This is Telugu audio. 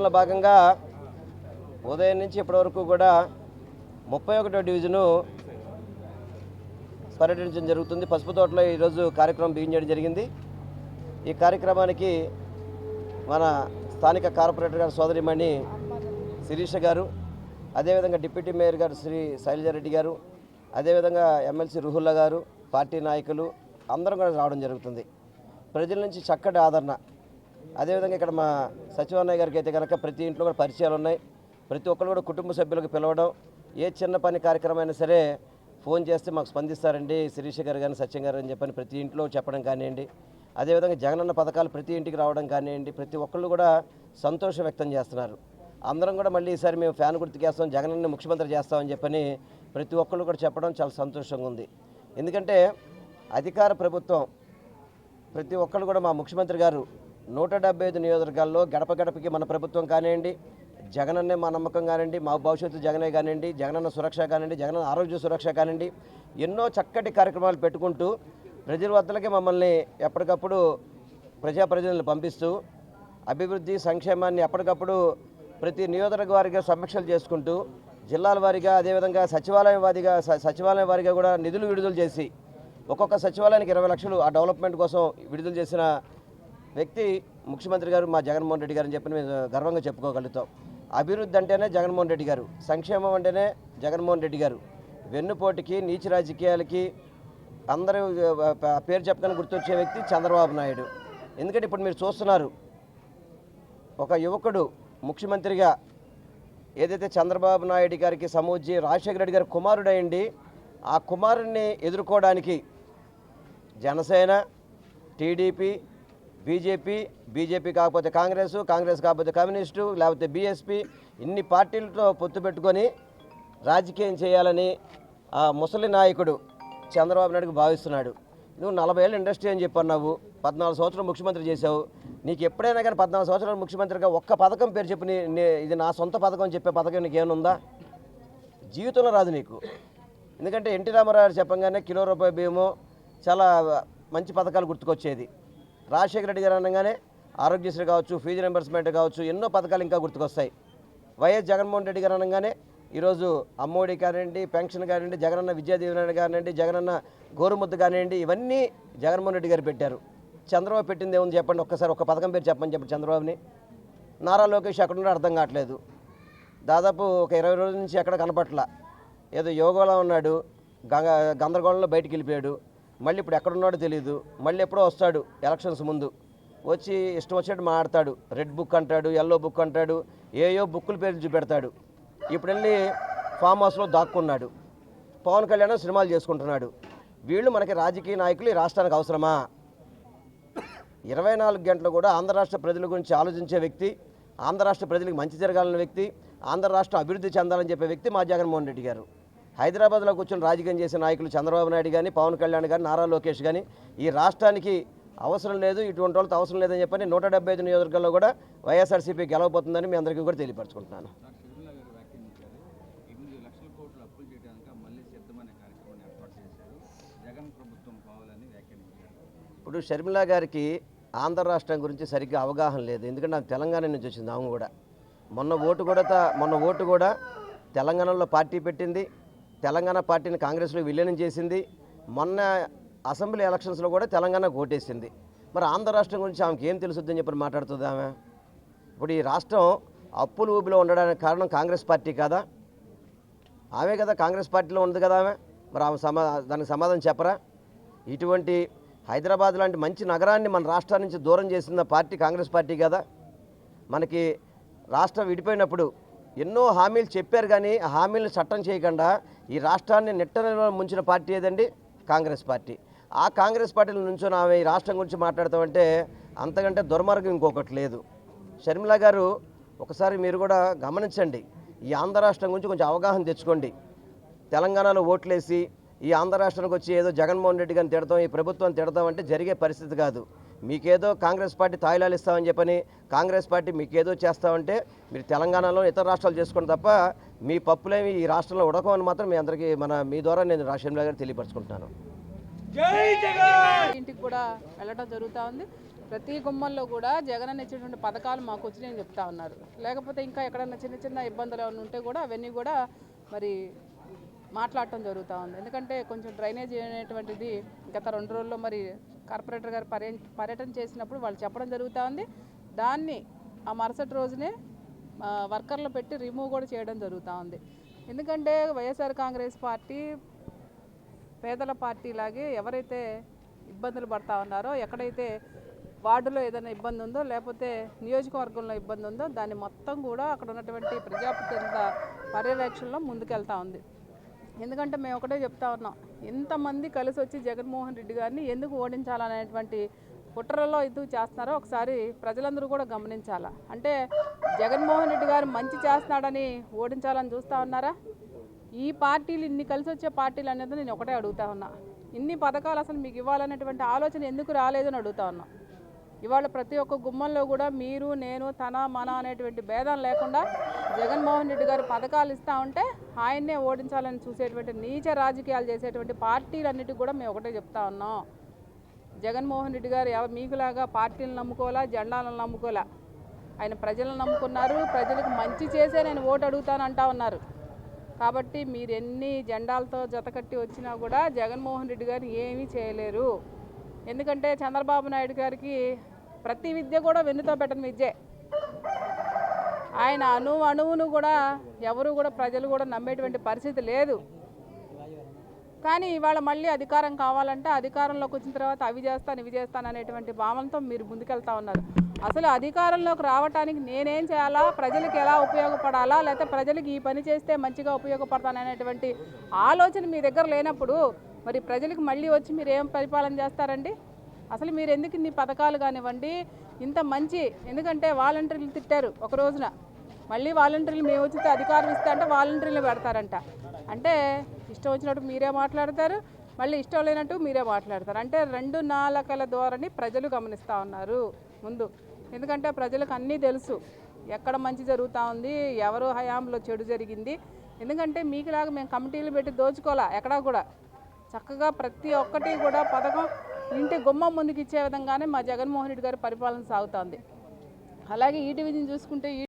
పర్యటనలో భాగంగా ఉదయం నుంచి ఇప్పటివరకు కూడా ముప్పై ఒకటో డివిజను పర్యటించడం జరుగుతుంది. పసుపు తోటలో ఈరోజు కార్యక్రమం బిగించడం జరిగింది. ఈ కార్యక్రమానికి మన స్థానిక కార్పొరేటర్ గారు సోదరిమణి శిరీష గారు అదేవిధంగా డిప్యూటీ మేయర్ గారు శ్రీ శైలజారెడ్డి గారు అదేవిధంగా ఎమ్మెల్సీ రుహుల్లా గారు పార్టీ నాయకులు అందరం కూడా రావడం జరుగుతుంది. ప్రజల నుంచి చక్కటి ఆదరణ. అదేవిధంగా ఇక్కడ మా సచివాలయ గారికి అయితే కనుక ప్రతి ఇంట్లో కూడా పరిచయాలు ఉన్నాయి. ప్రతి ఒక్కరు కూడా కుటుంబ సభ్యులకు పిలవడం ఏ చిన్న పని కార్యక్రమం అయినా సరే ఫోన్ చేస్తే మాకు స్పందిస్తారండి. శిరీష గారు కానీ సత్యం గారు అని చెప్పని ప్రతి ఇంట్లో చెప్పడం కానివ్వండి. అదేవిధంగా జగనన్న పథకాలు ప్రతి ఇంటికి రావడం కానివ్వండి ప్రతి ఒక్కళ్ళు కూడా సంతోషం వ్యక్తం చేస్తున్నారు. అందరం కూడా మళ్ళీ ఈసారి మేము ఫ్యాన్ గుర్తుకేస్తాం జగనన్న ముఖ్యమంత్రి చేస్తామని చెప్పని ప్రతి ఒక్కళ్ళు కూడా చెప్పడం చాలా సంతోషంగా ఉంది. ఎందుకంటే అధికార ప్రభుత్వం ప్రతి ఒక్కళ్ళు కూడా మా ముఖ్యమంత్రి గారు నూట డెబ్బై ఐదు నియోజకవర్గాల్లో గడప గడపకి మన ప్రభుత్వం కానివ్వండి జగనన్నే మా నమ్మకం కానివ్వండి మా భవిష్యత్తు జగనే కానివ్వండి జగనన్న సురక్ష కానివ్వండి జగనన్న ఆరోగ్య సురక్ష కానివ్వండి ఎన్నో చక్కటి కార్యక్రమాలు పెట్టుకుంటూ ప్రజల వద్దలకి మమ్మల్ని ఎప్పటికప్పుడు ప్రజాప్రతినిధులను పంపిస్తూ అభివృద్ధి సంక్షేమాన్ని ఎప్పటికప్పుడు ప్రతి నియోజకవర్గ వారిగా సమీక్షలు చేసుకుంటూ జిల్లాల వారీగా అదేవిధంగా సచివాలయం వారిగా స- సచివాలయం వారిగా కూడా నిధులు విడుదల చేసి ఒక్కొక్క సచివాలయానికి ఇరవై లక్షలు ఆ డెవలప్మెంట్ కోసం విడుదల చేసిన వ్యక్తి ముఖ్యమంత్రి గారు మా జగన్మోహన్ రెడ్డి గారు అని చెప్పి మేము గర్వంగా చెప్పుకోగలుగుతాం. అభివృద్ధి అంటేనే జగన్మోహన్ రెడ్డి గారు సంక్షేమం అంటేనే జగన్మోహన్ రెడ్డి గారు. వెన్నుపోటుకి నీచ రాజకీయాలకి అందరూ పేరు చెప్పగానే గుర్తొచ్చే వ్యక్తి చంద్రబాబు నాయుడు. ఎందుకంటే ఇప్పుడు మీరు చూస్తున్నారు ఒక యువకుడు ముఖ్యమంత్రిగా ఏదైతే చంద్రబాబు నాయుడు గారికి సమూజీ రాజశేఖర రెడ్డి గారి కుమారుడయండి ఆ కుమారుడిని ఎదుర్కోవడానికి జనసేన టీడీపీ బీజేపీ బీజేపీ కాకపోతే కాంగ్రెస్ కాంగ్రెస్ కాకపోతే కమ్యూనిస్టు లేకపోతే బీఎస్పీ ఇన్ని పార్టీలతో పొత్తు పెట్టుకొని రాజకీయం చేయాలని ఆ ముసలి నాయకుడు చంద్రబాబు నాయుడుకు భావిస్తున్నాడు. నువ్వు నలభై ఏళ్ళు ఇండస్ట్రీ అని చెప్పన్నావు పద్నాలుగు సంవత్సరాలు ముఖ్యమంత్రి చేశావు. నీకు ఎప్పుడైనా కానీ పద్నాలుగు సంవత్సరాలు ముఖ్యమంత్రిగా ఒక్క పథకం పేరు చెప్పి ఇది నా సొంత పథకం అని చెప్పే పథకం నీకు ఏమనుందా జీవితంలో రాదు నీకు. ఎందుకంటే ఎన్టీ రామారావు గారు చెప్పంగానే కిలో రూపాయి బియ్యము చాలా మంచి పథకాలు గుర్తుకొచ్చేది. రాజశేఖర రెడ్డి గారు అనగానే ఆరోగ్యశ్రీ కావచ్చు ఫీజు రింబర్స్మెంట్ కావచ్చు ఎన్నో పథకాలు ఇంకా గుర్తుకొస్తాయి. వైఎస్ జగన్మోహన్ రెడ్డి గారు అనగానే ఈరోజు అమ్మఒడి కానివ్వండి పెన్షన్ కానివ్వండి జగనన్న విద్యా కానివ్వండి జగనన్న గోరుముద్ద కానివ్వండి ఇవన్నీ జగన్మోహన్ రెడ్డి గారు పెట్టారు. చంద్రబాబు పెట్టింది ఏముంది చెప్పండి ఒక్కసారి ఒక పథకం పేరు చెప్పండి చెప్పండి చంద్రబాబుని. నారా లోకేష్ ఎక్కడున్నాడో అర్థం కావట్లేదు. దాదాపు ఒక ఇరవై రోజుల నుంచి ఎక్కడ కనపట్ల. ఏదో యోగాలో ఉన్నాడు గంగ గందరగోళంలో బయటికి వెళ్ళిపోయాడు. మళ్ళీ ఇప్పుడు ఎక్కడున్నాడో తెలియదు మళ్ళీ ఎప్పుడో వస్తాడు ఎలక్షన్స్ ముందు. వచ్చి ఇష్టం వచ్చినట్టు మాట్లాడతాడు. రెడ్ బుక్ అంటాడు ఎల్లో బుక్ అంటాడు ఏయో బుక్కుల పేర్లు చూపెడతాడు. ఇప్పుడు వెళ్ళి ఫామ్ హౌస్లో దాక్కున్నాడు. పవన్ కళ్యాణ్ సినిమాలు చేసుకుంటున్నాడు. వీళ్ళు మనకి రాజకీయ నాయకులు ఈ రాష్ట్రానికి అవసరమా? ఇరవై నాలుగు గంటలు కూడా ఆంధ్ర రాష్ట్ర ప్రజల గురించి ఆలోచించే వ్యక్తి ఆంధ్ర రాష్ట్ర ప్రజలకు మంచి జరగాలన్న వ్యక్తి ఆంధ్ర రాష్ట్రం అభివృద్ధి చెందాలని చెప్పే వ్యక్తి మా జగన్మోహన్ రెడ్డి గారు. హైదరాబాద్లో కూర్చొని రాజకీయం చేసే నాయకులు చంద్రబాబు నాయుడు కానీ పవన్ కళ్యాణ్ కానీ నారా లోకేష్ కానీ ఈ రాష్ట్రానికి అవసరం లేదు ఇటువంటి వాళ్ళతో అవసరం లేదని చెప్పని నూట డెబ్బై ఐదు నియోజకవర్గాల్లో కూడా వైఎస్ఆర్సీపీ గెలవబోతుందని మీ అందరికీ కూడా తెలియపరచుకుంటున్నాను. ఇప్పుడు షర్మిలా గారికి ఆంధ్ర రాష్ట్రం గురించి సరిగ్గా అవగాహన లేదు. ఎందుకంటే ఆమె తెలంగాణ నుంచి వచ్చింది ఆమె కూడా. మొన్న ఓటు కూడా త- మొన్న ఓటు కూడా తెలంగాణలో పార్టీ పెట్టింది. తెలంగాణ పార్టీని కాంగ్రెస్లో విలీనం చేసింది. మొన్న అసెంబ్లీ ఎలక్షన్స్లో కూడా తెలంగాణకు ఓటేసింది మరి ఆంధ్ర రాష్ట్రం గురించి ఆమెకి ఏం తెలుసుద్దని చెప్పి మాట్లాడుతుంది ఆమె? ఇప్పుడు ఈ రాష్ట్రం అప్పుల ఊబిలో ఉండడానికి కారణం కాంగ్రెస్ పార్టీ కాదా? ఆమె కదా కాంగ్రెస్ పార్టీలో ఉంది కదా ఆమె? మరి ఆమె సమా దానికి సమాధానం చెప్పరా? ఇటువంటి హైదరాబాద్ లాంటి మంచి నగరాన్ని మన రాష్ట్రం నుంచి దూరం చేసిన పార్టీ కాంగ్రెస్ పార్టీ కదా? మనకి రాష్ట్రం విడిపోయినప్పుడు ఎన్నో హామీలు చెప్పారు కానీ ఆ హామీలను చట్టం చేయకుండా ఈ రాష్ట్రాన్ని నెట్టనలో ముంచిన పార్టీ ఏదండి? Congress party. ఆ కాంగ్రెస్ పార్టీల నుంచి ఆమె ఈ రాష్ట్రం గురించి మాట్లాడతామంటే అంతకంటే దుర్మార్గం ఇంకొకటి లేదు. షర్మిల గారు ఒకసారి మీరు కూడా గమనించండి. ఈ ఆంధ్ర రాష్ట్రం గురించి కొంచెం అవగాహన తెచ్చుకోండి. తెలంగాణలో ఓట్లేసి ఈ ఆంధ్ర రాష్ట్రానికి వచ్చి ఏదో జగన్మోహన్ రెడ్డి గారిని తిడతాం ఈ ప్రభుత్వం తిడతాం అంటే జరిగే పరిస్థితి కాదు. మీకేదో కాంగ్రెస్ పార్టీ తాయిలాలు ఇస్తామని చెప్పని కాంగ్రెస్ పార్టీ మీకేదో చేస్తామంటే మీరు తెలంగాణలో ఇతర రాష్ట్రాలు చేసుకోండి తప్ప మీ పప్పులేమి ఈ రాష్ట్రంలో ఉడకమని మాత్రం మీ అందరికీ మన మీ ద్వారా నేను రాష్ట్రంలో గారు తెలియపరచుకుంటున్నాను. ఇంటికి కూడా వెళ్ళడం జరుగుతూ ఉంది. ప్రతి గుమ్మంలో కూడా జగన్ అన్న ఇచ్చినటువంటి పథకాలు మాకు వచ్చినాయని చెప్తా ఉన్నారు. లేకపోతే ఇంకా ఎక్కడన్నా చిన్న చిన్న ఇబ్బందులు ఏమైనా ఉంటే కూడా అవన్నీ కూడా మరి మాట్లాడటం జరుగుతూ ఉంది. ఎందుకంటే కొంచెం డ్రైనేజ్ అనేటువంటిది గత రెండు రోజుల్లో మరి కార్పొరేటర్ గారు పర్య పర్యటన చేసినప్పుడు వాళ్ళు చెప్పడం జరుగుతూ ఉంది. దాన్ని ఆ మరుసటి రోజునే వర్కర్లు పెట్టి రిమూవ్ కూడా చేయడం జరుగుతూ ఉంది. ఎందుకంటే వైఎస్ఆర్ కాంగ్రెస్ పార్టీ పేదల పార్టీ లాగే ఎవరైతే ఇబ్బందులు పడతా ఉన్నారో ఎక్కడైతే వార్డులో ఏదైనా ఇబ్బంది ఉందో లేకపోతే నియోజకవర్గంలో ఇబ్బంది ఉందో దాన్ని మొత్తం కూడా అక్కడ ఉన్నటువంటి ప్రజాప్రతినిధుల పర్యవేక్షణలో ముందుకెళ్తా ఉంది. ఎందుకంటే మేము ఒకటే చెప్తా ఉన్నాం ఎంతమంది కలిసి వచ్చి జగన్మోహన్ రెడ్డి గారిని ఎందుకు ఓడించాలనేటువంటి కుట్రలో ఇది చేస్తున్నారో ఒకసారి ప్రజలందరూ కూడా గమనించాలా. అంటే జగన్మోహన్ రెడ్డి గారు మంచి చేస్తున్నాడని ఓడించాలని చూస్తా ఉన్నారా? ఈ పార్టీలు ఇన్ని కలిసి వచ్చే పార్టీలు అనేది నేను ఒకటే అడుగుతా ఉన్నా. ఇన్ని పథకాలు అసలు మీకు ఇవ్వాలనేటువంటి ఆలోచన ఎందుకు రాలేదని అడుగుతా ఉన్నా. ఇవాళ ప్రతి ఒక్క గుమ్మంలో కూడా మీరు నేను తన మన అనేటువంటి భేదం లేకుండా జగన్మోహన్ రెడ్డి గారు పథకాలు ఇస్తా ఉంటే ఆయన్నే ఓడించాలని చూసేటువంటి నీచ రాజకీయాలు చేసేటువంటి పార్టీలన్నిటికీ కూడా మేము ఒకటే చెప్తా ఉన్నాం. జగన్మోహన్ రెడ్డి గారు ఎవ మీకులాగా పార్టీలను నమ్ముకోవాలా జెండాలను నమ్ముకోవాలా? ఆయన ప్రజలను నమ్ముకున్నారు ప్రజలకు మంచి చేసే నేను ఓటు అడుగుతాను అంటా ఉన్నారు. కాబట్టి మీరు ఎన్ని జెండాలతో జతకట్టి వచ్చినా కూడా జగన్మోహన్ రెడ్డి గారు ఏమీ చేయలేరు. ఎందుకంటే చంద్రబాబు నాయుడు గారికి ప్రతి విద్య కూడా వెన్నుతో పెట్టని విద్యే. ఆయన అణు అణువును కూడా ఎవరు కూడా ప్రజలు కూడా నమ్మేటువంటి పరిస్థితి లేదు. కానీ ఇవాళ మళ్ళీ అధికారం కావాలంటే అధికారంలోకి వచ్చిన తర్వాత అవి చేస్తాను ఇవి చేస్తాను అనేటువంటి భావనతో మీరు ముందుకెళ్తా ఉన్నారు. అసలు అధికారంలోకి రావటానికి నేనేం చేయాలా? ప్రజలకు ఎలా ఉపయోగపడాలా? లేకపోతే ప్రజలకు ఈ పని చేస్తే మంచిగా ఉపయోగపడతాను అనేటువంటి ఆలోచన మీ దగ్గర లేనప్పుడు మరి ప్రజలకు మళ్ళీ వచ్చి మీరు ఏం పరిపాలన చేస్తారండి? అసలు మీరు ఎందుకు ఇన్ని పథకాలు కానివ్వండి? ఇంత మంచి ఎందుకంటే వాలంటీర్లు తిట్టారు ఒక రోజున. మళ్ళీ వాలంటీర్లు మేము వచ్చితే అధికారం ఇస్తా అంటే వాలంటీర్లు పెడతారంట. అంటే ఇష్టం వచ్చినట్టు మీరే మాట్లాడతారు మళ్ళీ ఇష్టం లేనట్టు మీరే మాట్లాడతారు. అంటే రెండు నాలుకల ధోరణి ప్రజలు గమనిస్తూ ఉన్నారు ముందు. ఎందుకంటే ప్రజలకు అన్నీ తెలుసు. ఎక్కడ మంచి జరుగుతూ ఉంది ఎవరు హయాంలో చెడు జరిగింది. ఎందుకంటే మీకులాగా మేము కమిటీలు పెట్టి దోచుకోవాలా ఎక్కడా కూడా? చక్కగా ప్రతి ఒక్కటి కూడా పథకం ఇంటి గుమ్మం ముందుకు ఇచ్చే విధంగానే మా జగన్మోహన్ రెడ్డి గారి పరిపాలన సాగుతోంది. అలాగే ఈ డివిజన్ చూసుకుంటే ఈ